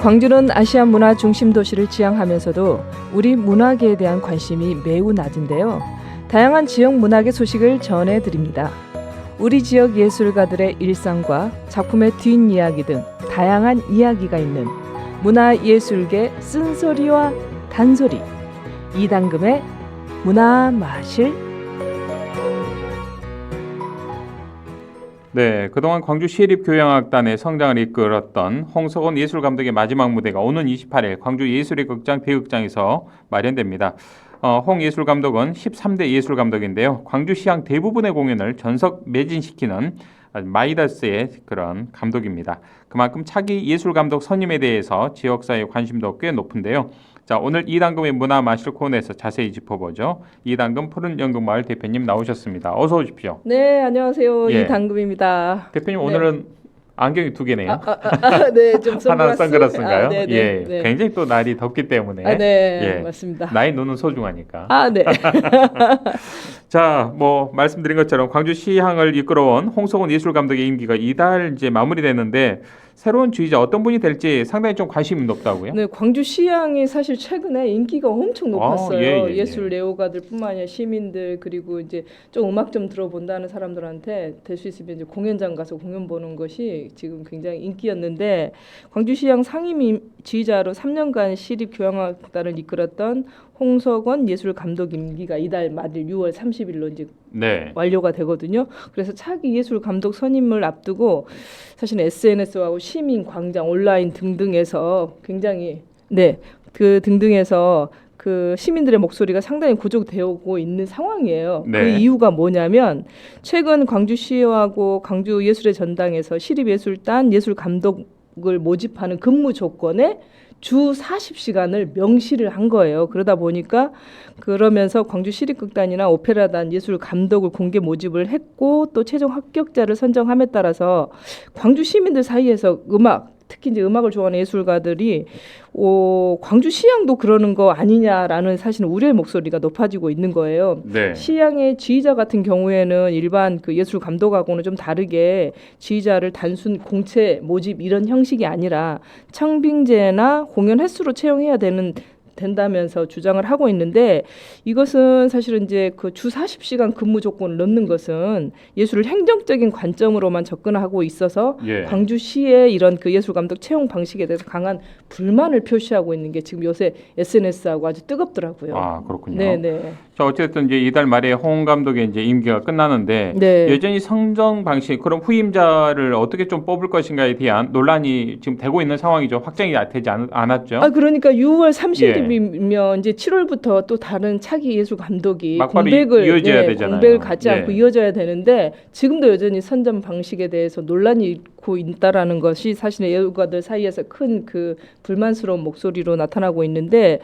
광주는 아시아 문화 중심 도시를 지향하면서도 우리 문화계에 대한 관심이 매우 낮은데요. 다양한 지역 문학의 소식을 전해 드립니다. 우리 지역 예술가들의 일상과 작품의 뒷이야기 등 다양한 이야기가 있는 문화예술계 쓴소리와 단소리 이당금의 문화 마실 네, 그동안 광주 시립교향악단의 성장을 이끌었던 홍석원 예술감독의 마지막 무대가 오는 28일 광주 예술의 극장 대극장에서 마련됩니다. 어, 홍 예술감독은 13대 예술감독인데요. 광주시향 대부분의 공연을 전석 매진시키는 마이다스의 그런 감독입니다. 그만큼 차기 예술감독 선임에 대해서 지역사회의 관심도 꽤 높은데요. 자, 오늘 이당금의 문화 마실 코너에서 자세히 짚어보죠. 이당금 푸른 연극마을 대표님 나오셨습니다. 어서 오십시오. 네 안녕하세요 예. 이당금입니다. 대표님 네. 오늘은 안경이 두 개네요. 아, 아, 아, 네, 좀 하나는 선글라스. 선글라스인가요? 아, 네, 네, 예, 네. 굉장히 또 날이 덥기 때문에 아, 네, 예. 맞습니다. 나의 눈은 소중하니까. 아, 네. 자, 뭐 말씀드린 것처럼 광주 시향을 이끌어온 홍석원 예술 감독의 임기가 이달 이제 마무리되는데 새로운 주의자 어떤 분이 될지 상당히 좀 관심이 높다고요. 네, 광주 시향이 사실 최근에 인기가 엄청 높았어요. 아, 예, 예, 예. 술 애호가들뿐만 아니라 시민들 그리고 이제 좀 음악 좀 들어본다는 사람들한테 될 수 있으면 이제 공연장 가서 공연 보는 것이 지금 굉장히 인기였는데 광주 시향 상임 지휘자로 3년간 시립 교향악단을 이끌었던 홍석원 예술 감독 임기가 이달 말일 6월 30일로 이제 네. 완료가 되거든요. 그래서 차기 예술 감독 선임을 앞두고 사실 SNS하고 시민 광장 온라인 등등에서 굉장히 네그 등등에서 그 시민들의 목소리가 상당히 구족되고 있는 상황이에요. 그 네. 이유가 뭐냐면 최근 광주시하고 광주 예술의 전당에서 시립예술단 예술 감독을 모집하는 근무 조건에 주 40시간을 명시를 한 거예요. 그러다 보니까 그러면서 광주 시립극단이나 오페라단 예술 감독을 공개 모집을 했고 또 최종 합격자를 선정함에 따라서 광주 시민들 사이에서 음악 특히 이제 음악을 좋아하는 예술가들이 오, 광주 시향도 그러는 거 아니냐라는 사실 우려의 목소리가 높아지고 있는 거예요. 네. 시향의 지휘자 같은 경우에는 일반 그 예술 감독하고는 좀 다르게 지휘자를 단순 공채 모집 이런 형식이 아니라 청빙제나 공연 횟수로 채용해야 되는 된다면서 주장을 하고 있는데 이것은 사실은 이제 그 주 40시간 근무 조건을 넣는 것은 예술을 행정적인 관점으로만 접근하고 있어서 예. 광주시의 이런 그 예술 감독 채용 방식에 대해서 강한 불만을 표시하고 있는 게 지금 요새 SNS하고 아주 뜨겁더라고요. 아, 그렇군요. 네, 네. 자, 어쨌든 이제 이달 말에 홍 감독의 이제 임기가 끝나는데 네. 여전히 성정 방식 그럼 후임자를 어떻게 좀 뽑을 것인가에 대한 논란이 지금 되고 있는 상황이죠. 확정이 되지 않, 않았죠. 아 그러니까 6월 30일이면 이제 7월부터 또 다른 차기 예술 감독이 공백을 이어져야 네, 되잖아요. 공백을 갖지 예. 않고 이어져야 되는데 지금도 여전히 선점 방식에 대해서 논란이 있고 있다라는 것이 사실 예술가들 사이에서 큰 그 불만스러운 목소리로 나타나고 있는데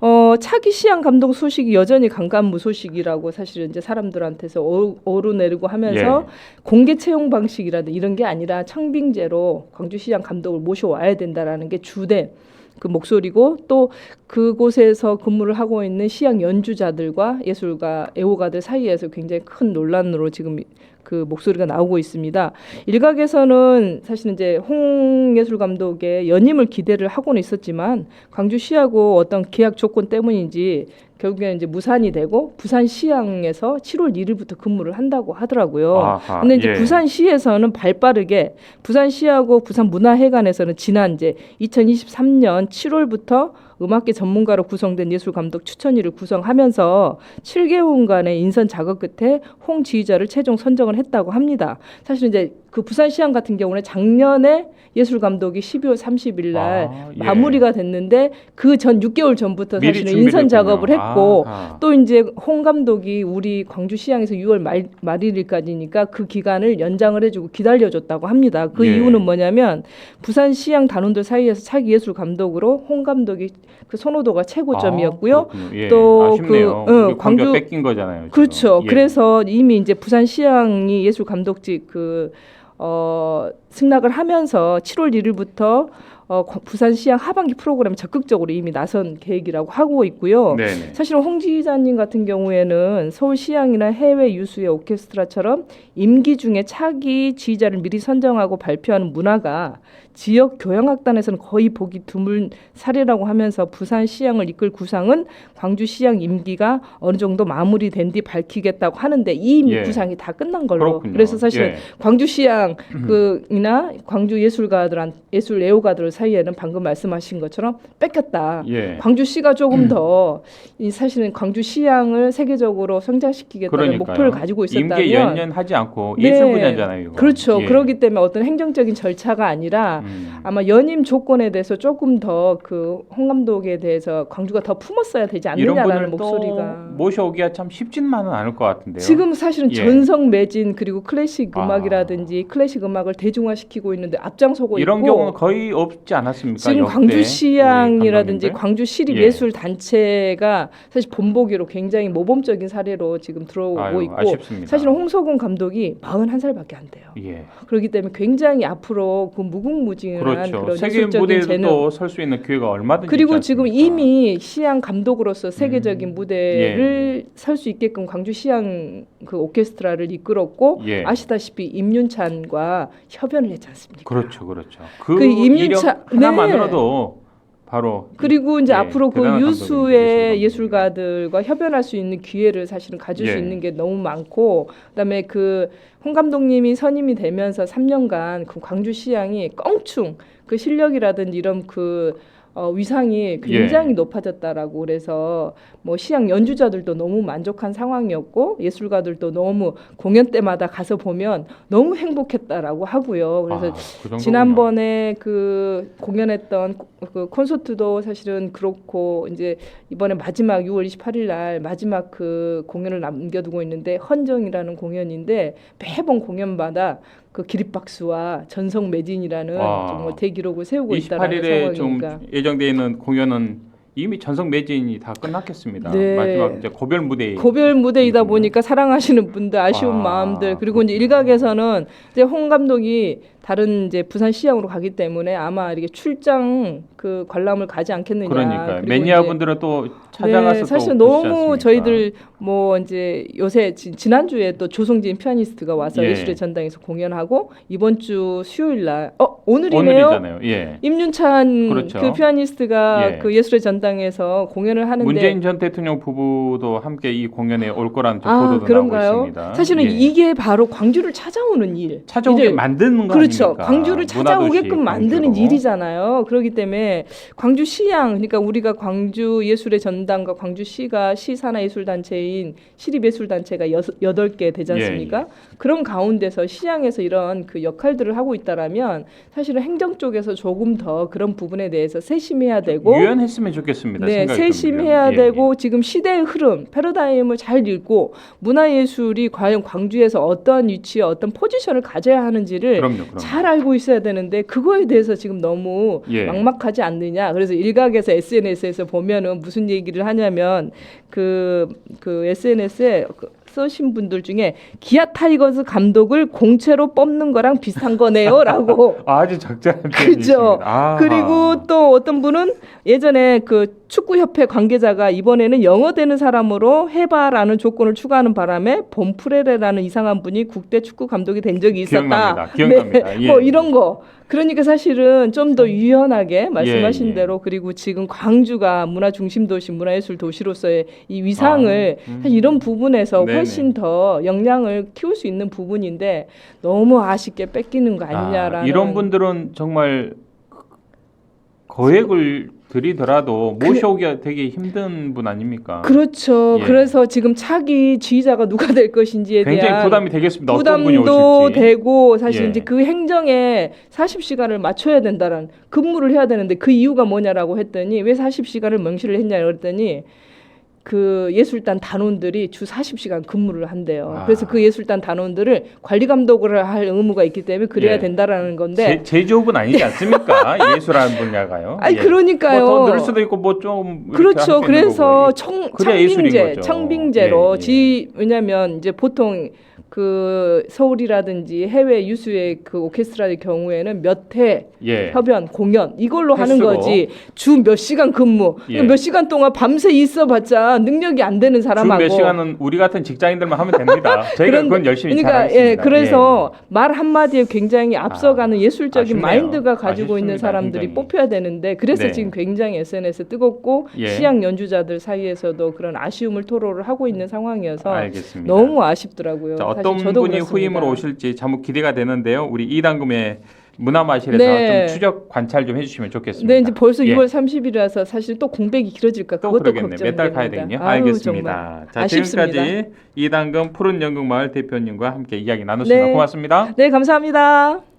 어 차기 시향 감독 소식이 여전히 강간무 소식이라고 사실은 이제 사람들한테서 오- 오르내리고 하면서 예. 공개 채용 방식이라든 이런 게 아니라 청빙제로 광주시장 감독을 모셔와야 된다라는 게 주된 그 목소리고 또 그곳에서 근무를 하고 있는 시향 연주자들과 예술가 애호가들 사이에서 굉장히 큰 논란으로 지금 그 목소리가 나오고 있습니다. 일각에서는 사실 이제 홍 예술 감독의 연임을 기대를 하고는 있었지만 광주시하고 어떤 계약 조건 때문인지 결국에는 이제 무산이 되고 부산시향에서 7월 1일부터 근무를 한다고 하더라고요. 아하, 근데 이제 예. 부산시에서는 발빠르게 부산시하고 부산문화회관에서는 지난 이제 2023년 7월부터 음악계 전문가로 구성된 예술 감독 추천위를 구성하면서 7개월간의 인선 작업 끝에 홍 지휘자를 최종 선정을 했다고 합니다. 사실 이제 그 부산 시향 같은 경우는 작년에 예술 감독이 12월 30일 날 아, 예. 마무리가 됐는데 그 전 6개월 전부터 사실은 인선 작업을. 했고 아하. 또 이제 홍 감독이 우리 광주 시향에서 6월 말, 말일까지니까 그 기간을 연장을 해주고 기다려줬다고 합니다. 그 예. 이유는 뭐냐면 부산 시향 단원들 사이에서 차기 예술 감독으로 홍 감독이 그 선호도가 최고점이었고요. 아. 예. 또 아쉽네요. 그, 어, 광주 광주- 뺏긴 거잖아요. 지금. 그렇죠. 예. 그래서 이미 이제 부산 시향이 예술 감독직 그 어, 승낙을 하면서 7월 1일부터 어, 과- 부산 시향 하반기 프로그램 적극적으로 이미 나선 계획이라고 하고 있고요. 네네. 사실은 홍 지휘자님 같은 경우에는 서울 시향이나 해외 유수의 오케스트라처럼 임기 중에 차기 지휘자를 미리 선정하고 발표하는 문화가 지역 교향악단에서는 거의 보기 드문 사례라고 하면서 부산 시향을 이끌 구상은 광주 시향 임기가 어느 정도 마무리된 뒤 밝히겠다고 하는데 이미 예. 구상이 다 끝난 걸로 그렇군요. 그래서 사실은 예. 광주 시향 그 이나 광주 예술가들한 예술 애호가들 사이에는 방금 말씀하신 것처럼 뺏겼다. 예. 광주시가 조금 더 이 사실은 광주 시향을 세계적으로 성장시키겠다는 그러니까요. 목표를 가지고 있었다면 임기 연연하지 않고 네. 예술 분야잖아요. 이거. 그렇죠. 예. 그렇기 때문에 어떤 행정적인 절차가 아니라 음. 아마 연임 조건에 대해서 조금 더 그 홍 감독에 대해서 광주가 더 품었어야 되지 않느냐라는 목소리가 모셔오기가 참 쉽지만은 않을 것 같은데요. 지금 사실은 예. 전성 매진 그리고 클래식 아. 음악이라든지 클래식 음악을 대중화 시키고 있는데 앞장서고 이런 있고 경우는 거의 없지 않았습니까? 지금 광주시향이라든지? 광주시립예술 단체가 사실 본보기로 굉장히 모범적인 사례로 지금 들어오고 아유, 있고 아쉽습니다. 사실은 홍석훈 감독이 41살밖에 안 돼요. 예. 그렇기 때문에 굉장히 앞으로 그 무궁무진한 그렇죠. 그런 세계 무대에도 설 수 있는 기회가 얼마든지 그리고 지금? 이미 시향 감독으로서 세계적인 음. 무대를 설수 있게끔 광주 시향 그 오케스트라를 이끌었고 예. 아시다시피 임윤찬과 협연 을 했지 않습니까? 그렇죠, 그렇죠. 그, 그 임윤차- 이력 하나만으로도 바로 그리고 이제 예, 앞으로 그 유수의 예술가들과 협연할 수 있는 기회를 사실은 가질 수 예. 있는 게 너무 많고 그다음에 그 홍 감독님이 선임이 되면서 3년간 그 광주 시향이 껑충 그 실력이라든지 이런 그 어, 위상이 굉장히 예. 높아졌다라고 그래서 뭐 시향 연주자들도 너무 만족한 상황이었고 예술가들도 너무 공연 때마다 가서 보면 너무 행복했다라고 하고요. 그래서 아, 그. 지난번에 그 공연했던 그 콘서트도 사실은 그렇고 이제 이번에 마지막 6월 28일 날 마지막 그 공연을 남겨두고 있는데 헌정이라는 공연인데 매번 공연마다 그 기립박수와 전성 매진이라는 와. 정말 대기록을 세우고 있다는 28일에 좀 상황이니까 예정돼 있는 공연은 이미 전성 매진이 다 끝났겠습니다. 네. 마지막 이제 고별 무대 고별 무대이다. 보니까 사랑하시는 분들 아쉬운 아, 마음들 그리고 이제. 일각에서는 이제 홍 감독이 다른 이제 부산 시향으로 가기 때문에 아마 이렇게 출장 그 관람을 가지 않겠느냐. 그러니까 그리고 매니아 이제 분들은 또 찾아가서 네, 또 사실 너무? 저희들 뭐 이제 요새 지, 지난 주에 또 조성진 피아니스트가 와서 예. 예술의 전당에서 공연하고 이번 주 수요일 날어 오늘이네요. 오늘이잖아요. 예. 임윤찬 그렇죠. 그 피아니스트가 예. 그 예술의 전당에서 공연을 하는데 문재인 전 대통령 부부도 함께 이 공연에 올 거라는 좀아 보도도 그런가요? 나오고 있습니다. 사실은 예. 이게 바로 광주를 찾아오는 일. 찾아오게 만드는 거 그렇죠. 광주를 찾아오게끔 만드는 광주로. 일이잖아요. 그렇기 때문에 광주 시향, 그러니까 우리가 광주 예술의 전당과 광주시가 시산하 예술 단체인 시립 예술 단체가 여덟 개 되지 예, 않습니까? 그런 가운데서 시향에서 이런 그 역할들을 하고 있다라면 사실은 행정 쪽에서 조금 더 그런 부분에 대해서 세심해야 되고 유연했으면 좋겠습니다. 네, 세심해야 유연- 예, 되고 지금 시대의 흐름, 패러다임을 잘 읽고 문화예술이 과연 광주에서 어떤 위치에 어떤 포지션을 가져야 예. 하는지를 그럼요, 그럼요. 잘 알고 있어야 되는데 그거에 대해서 지금 너무 예. 막막하지 않느냐. 그래서 일각에서 SNS에서 보면은 무슨 얘기를 하냐면 그그 SNS에 쓰신 분들 중에 기아 타이거즈 감독을 공채로 뽑는 거랑 비슷한 거네요라고 아주 적절한 그죠. 아하. 그리고 또 어떤 분은 예전에 그 축구협회 관계자가 이번에는 영어 되는 사람으로 해봐라는 조건을 추가하는 바람에 봄프레레라는 이상한 분이 국대 축구 감독이 된 적이 있었다. 기억납니다. 기억납니다. 예. 뭐 이런 거. 그러니까 사실은 좀 더 유연하게 말씀하신 예. 대로 그리고 지금 광주가 문화 중심 도시, 문화예술 도시로서의 이 위상을 아, 음. 사실 이런 부분에서 네네. 훨씬 더 역량을 키울 수 있는 부분인데 너무 아쉽게 뺏기는 거 아니냐라는 아, 이런 분들은 정말 거액을 들이더라도 모셔오기 가 되게 힘든 분 아닙니까? 그렇죠. 예. 그래서 지금 차기 지휘자가 누가 될 것인지에 굉장히 대한 부담이 되겠습니다. 어떤 분이 부담도 오실지. 되고 사실 예. 이제 그 행정에 40시간을 맞춰야 된다는 근무를 해야 되는데 그 이유가 뭐냐라고 했더니 왜 40시간을 명시를 했냐 그랬더니 그 예술단 단원들이 주 40시간 근무를 한대요. 아. 그래서 그 예술단 단원들을 관리 감독을 할 의무가 있기 때문에 그래야 예. 된다라는 건데 제, 제조업은 아니지 않습니까? 예술하는 분야가요. 아니 예. 그러니까요. 뭐 더 늘 수도 있고 뭐 좀 그렇죠. 그래서 청, 청빙제. 청빙제로 예, 예. 지 왜냐하면 이제 보통 그 서울이라든지 해외 유수의 그 오케스트라의 경우에는 몇회 예. 협연 공연 이걸로 하는 횟수로. 거지 주 몇 시간 근무 예. 몇 시간 동안 밤새 있어봤자 능력이 안 되는 사람하고 주몇 시간은 우리 같은 직장인들만 하면 됩니다. 저희가 그런데- 그건 열심히 그러니까 잘하겠습니다. 예, 그래서 말 한마디에 굉장히 앞서가는 아, 예술적인 아쉽네요. 마인드가 가지고 있는 아쉽습니다, 사람들이 굉장히. 뽑혀야 되는데 그래서 네. 지금 굉장히 SNS 뜨겁고 예. 시향 연주자들 사이에서도 그런 아쉬움을 토로를 하고 있는 상황이어서 알겠습니다. 너무 아쉽더라고요. 자, 어떤 분이 그렇습니다. 후임으로 오실지 참 기대가 되는데요. 우리 이당금의 문화마실에서 네. 좀 추적 관찰 좀 해주시면 좋겠습니다. 네, 이제 벌써 예. 6월 30일이라서 사실 또 공백이 길어질까 또 그것도 그러겠네. 걱정이 몇달 가야. 되겠네요. 아유, 알겠습니다. 자, 아쉽습니다. 지금까지 이당금 푸른 연극마을 대표님과 함께 이야기 나눴습니다. 네. 고맙습니다. 네, 감사합니다.